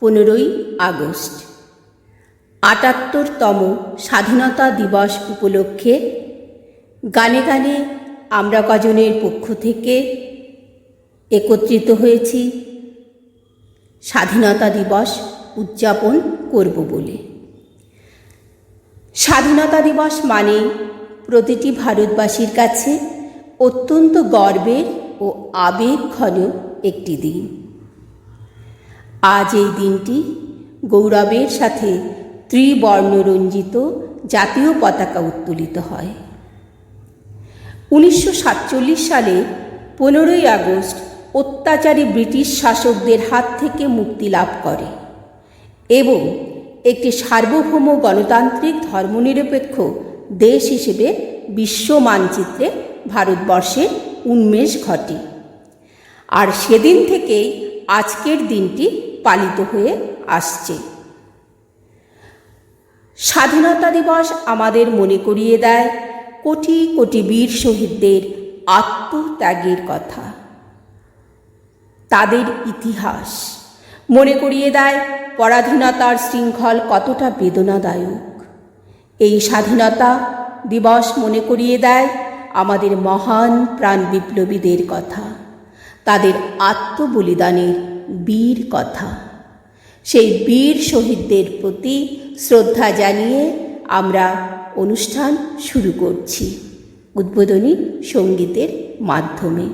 পনেরোই আগস্ট। আটাত্তরতম স্বাধীনতা দিবস উপলক্ষে গানে গানে আমরা কজনের পক্ষ থেকে একত্রিত হয়েছি। স্বাধীনতা দিবস উদযাপন করব বলে। স্বাধীনতা দিবস মানে প্রতিটি ভারতবাসীর কাছে অত্যন্ত গর্বের ও আবেগ ঘন একটি দিন। আজ এই দিনটি গৌরবের সাথে ত্রিবর্ণরঞ্জিত জাতীয় পতাকা উত্তোলিত হয়। উনিশশো সাতচল্লিশ সালে পনেরোই আগস্ট অত্যাচারী ব্রিটিশ শাসকদের হাত থেকে মুক্তি লাভ করে এবং একটি সার্বভৌম গণতান্ত্রিক ধর্মনিরপেক্ষ দেশ হিসেবে বিশ্ব মানচিত্রে ভারতবর্ষের উন্মেষ ঘটে। আর সেদিন থেকেই আজকের দিনটি পালিত হয়ে আসছে। স্বাধীনতা দিবস আমাদের মনে করিয়ে দেয় কোটি কোটি বীর শহীদদের আত্মত্যাগের কথা। তাদের ইতিহাস মনে করিয়ে দেয় পরাধীনতার শৃঙ্খল কতটা বেদনাদায়ক। এই স্বাধীনতা দিবস মনে করিয়ে দেয় আমাদের মহান প্রাণ বিপ্লবীদের কথা, তাদের আত্মবলিদানের বীর কথা। সেই বীর শহীদদের প্রতি শ্রদ্ধা জানিয়ে আমরা অনুষ্ঠান শুরু করছি। উদ্বোধনী সঙ্গীতের মাধ্যমে।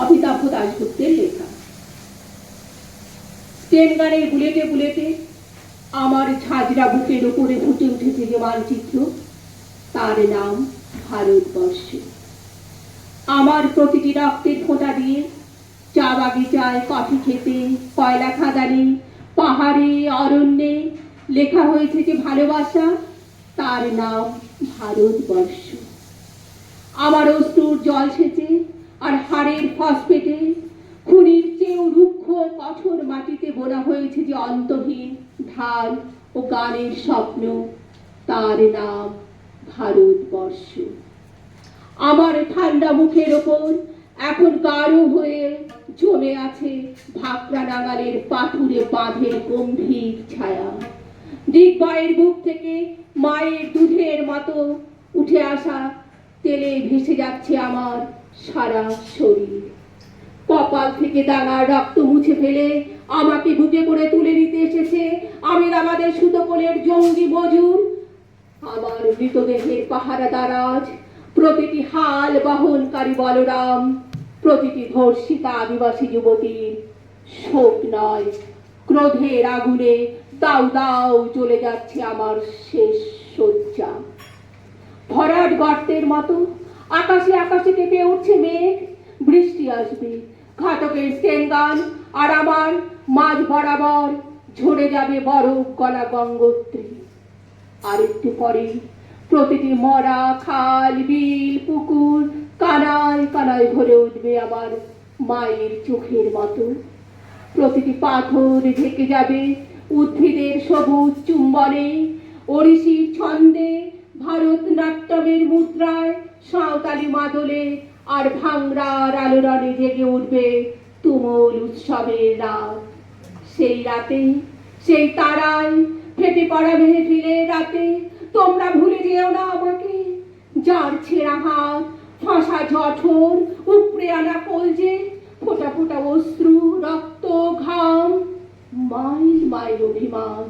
অমিতাভ দাশগুপ্তের লেখা। ট্রেন গানের বুলেটে বুলেটে আমার ঝাঁঝরা বুকের উপরে ফুটে উঠেছে যে মানচিত্র। তার নাম ভারতবর্ষ। আমার প্রতিটি রক্তের ফোঁটা দিয়ে চা বাগিচায় কফি খেতে, কয়লা খাদানে, পাহাড়ে, অরণ্যে লেখা হয়েছে যে ভালোবাসা, তার নাম ভারতবর্ষ। আমার অস্তুর জল সেচে আর ফসফেটে, খুনির চেয়েও রুক্ষ কঠোর মাটিতে বোনা হয়েছে যে অন্তহীন ঢাল ও গানের স্বপ্ন। তার নাম ভারতবর্ষ। আমার ঠান্ডা মুখের ওপর এখন গাঢ় হয়ে জমে আছে ভাকরা নাগালের পাথুরে বাঁধের গম্ভীর ছায়া। দিগ্বয়ের বুক থেকে মায়ের দুধের মতো উঠে আসা তেলে ভেসে যাচ্ছে আমার সারা শরীর। কপাল থেকে দানা রক্ত মুছে ফেলে আমাকে বুকে করে তুলে নিতে এসেছে আমির আমাদের সুতোকলের জঙ্গি মজুর। আমার মৃতদেহের পাহারা দারাজ, প্রতিটি হাল বহনকারী বলরাম, প্রতিটি ধর্ষিতা আদিবাসী যুবতীর শোক নয়, ক্রোধের আগুনে দাউ দাউ চলে যাচ্ছে আমার শেষ শয্যা। ভরাট গর্তের মতো আকাশে আকাশে কেঁপে উঠছে মেঘ, বৃষ্টি আসবে। ঘাতকের স্টেনগান আর আমার মাঝ বরাবর ঝরে যাবে বরফ গলা গঙ্গোত্রী। আর একটু পরে প্রতিটি মরা খাল, বিল, পুকুর কানায় কানায় ভরে উঠবে আমার মায়ের চোখের মতো। প্রতিটি পাথর ঢেকে যাবে উদ্ভিদের সবুজ চুম্বনে ওড়িশির ছন্দে ভারতনাট্যমের মুদ্রায় সাঁওতালি মাদলে আর ভাংরার আলোড়নে জেগে উঠবে তুমুল উৎসবের রাত। সেই রাতেই, সেই তারায় ফেটে পড়া মেহফিলে রাতে তোমরা ভুলে যেও না আমাকে। যার ছেঁড়া হাত, ফাঁসা জঠর, উপড়ে আনা কলজে ফোটা ফোটা অশ্রু, রক্ত, ঘাম, মাইল মাইল অভিমান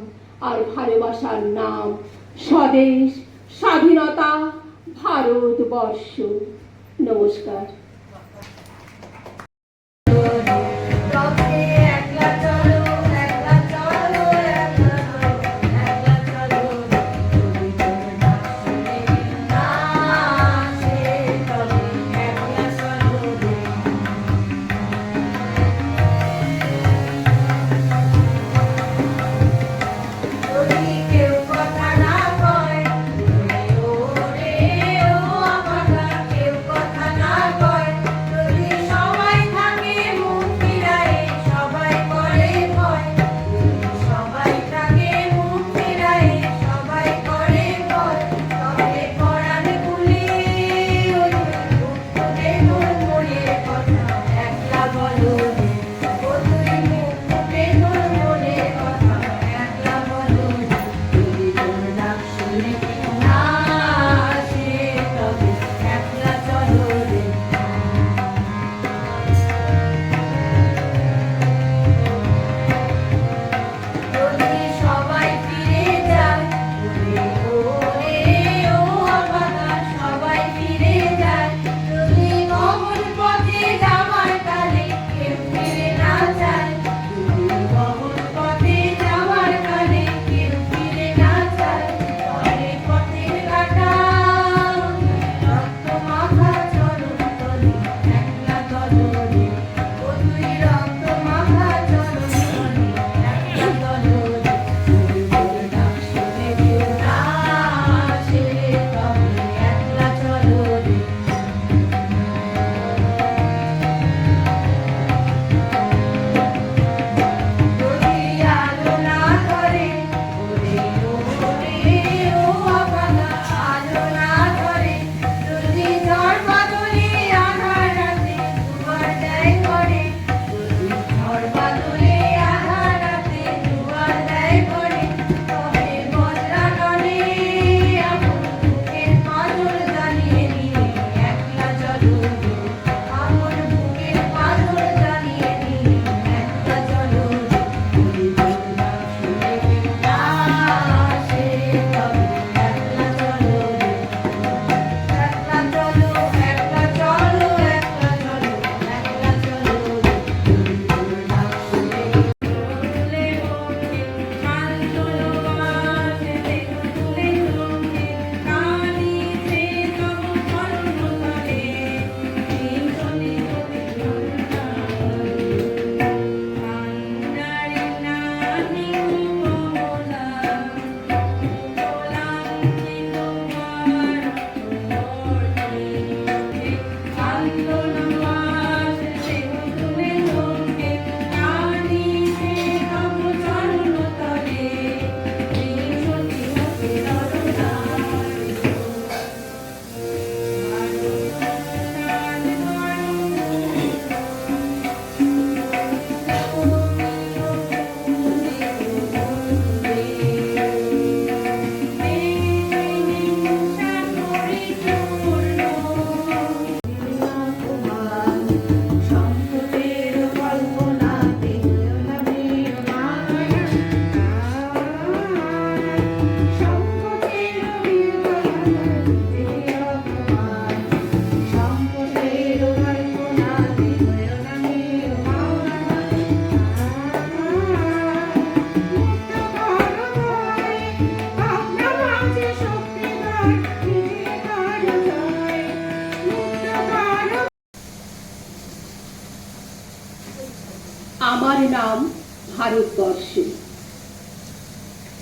আর ভালোবাসার নাম স্বদেশ স্বাধীনতা ভারতবর্ষ। নমস্কার।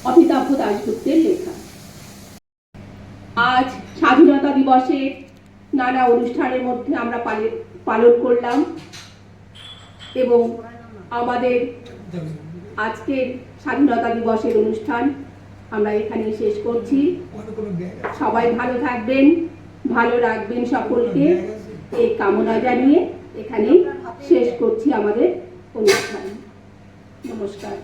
অমিতাভ দাশগুপ্তের লেখা। আজ স্বাধীনতা দিবসে নানা অনুষ্ঠানের মধ্যে আমরা পালি- পালন করলাম এবং আমাদের আজকের স্বাধীনতা দিবসের অনুষ্ঠান আমরা এখানে শেষ করছি। সবাই ভালো থাকবেন, ভালো রাখবেন সকলকে। এই কামনা জানিয়ে এখানেই শেষ করছি আমাদের অনুষ্ঠান। নমস্কার।